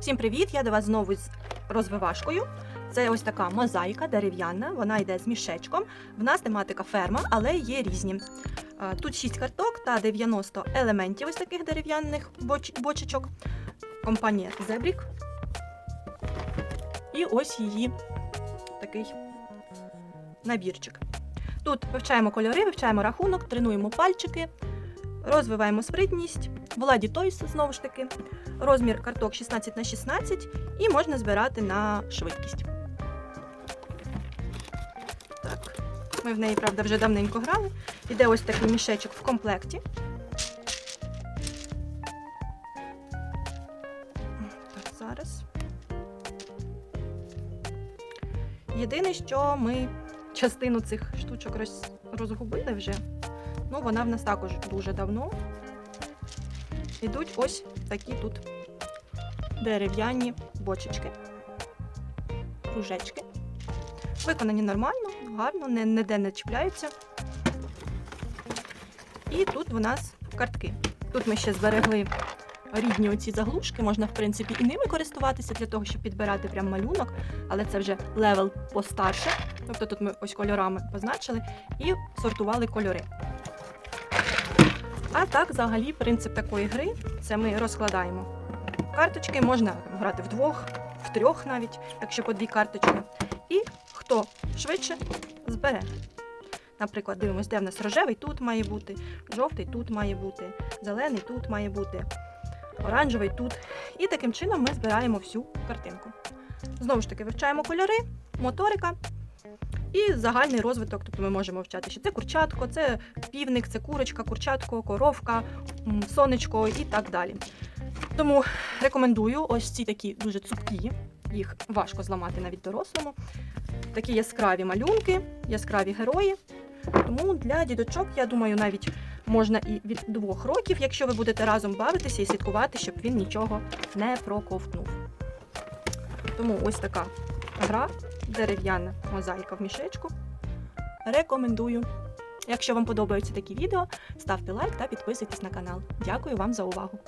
Всім привіт! Я до вас знову з розвивашкою. Це ось така мозаїка дерев'яна, вона йде з мішечком. В нас тематика ферма, але є різні. Тут 6 карток та 90 елементів ось таких дерев'яних боч- бочечок. Компанія Зебрік. І ось її такий набірчик. Тут вивчаємо кольори, вивчаємо рахунок, тренуємо пальчики, розвиваємо спритність, владі Тойс знову ж таки. Розмір карток 16 на 16 і можна збирати на швидкість. Так. Ми в неї, правда, вже давненько грали. Іде ось такий мішечок в комплекті. Так, зараз. Єдине, що ми частину цих штучок роз... розгубили вже. Ну, вона в нас також дуже давно. Ідуть ось такі тут дерев'яні бочечки, кружечки. Виконані нормально, гарно, ніде не чіпляються. І тут у нас картки. Тут ми ще зберегли рідні оці заглушки, можна, в принципі, і ними користуватися для того, щоб підбирати прям малюнок, але це вже левел постарше. Тобто тут ми ось кольорами позначили і сортували кольори. А так, взагалі, принцип такої гри це ми розкладаємо карточки, можна грати вдвох, в трьох навіть, якщо по дві карточки. І хто швидше збере. Наприклад, дивимося, де в нас рожевий тут має бути, жовтий тут має бути, зелений тут має бути, оранжевий тут. І таким чином ми збираємо всю картинку. Знову ж таки, вивчаємо кольори, моторика і загальний розвиток. Тобто ми можемо вивчати, що це курчатко, це півник, це курочка, курчатко, коровка, сонечко і так далі. Тому рекомендую ось ці такі дуже цупкі, їх важко зламати навіть дорослому. Такі яскраві малюнки, яскраві герої. Тому для дідочок, я думаю, навіть можна і від двох років, якщо ви будете разом бавитися і слідкувати, щоб він нічого не проковтнув. Тому ось така гра, дерев'яна мозаїка в мішечку. Рекомендую. Якщо вам подобаються такі відео, ставте лайк та підписуйтесь на канал. Дякую вам за увагу!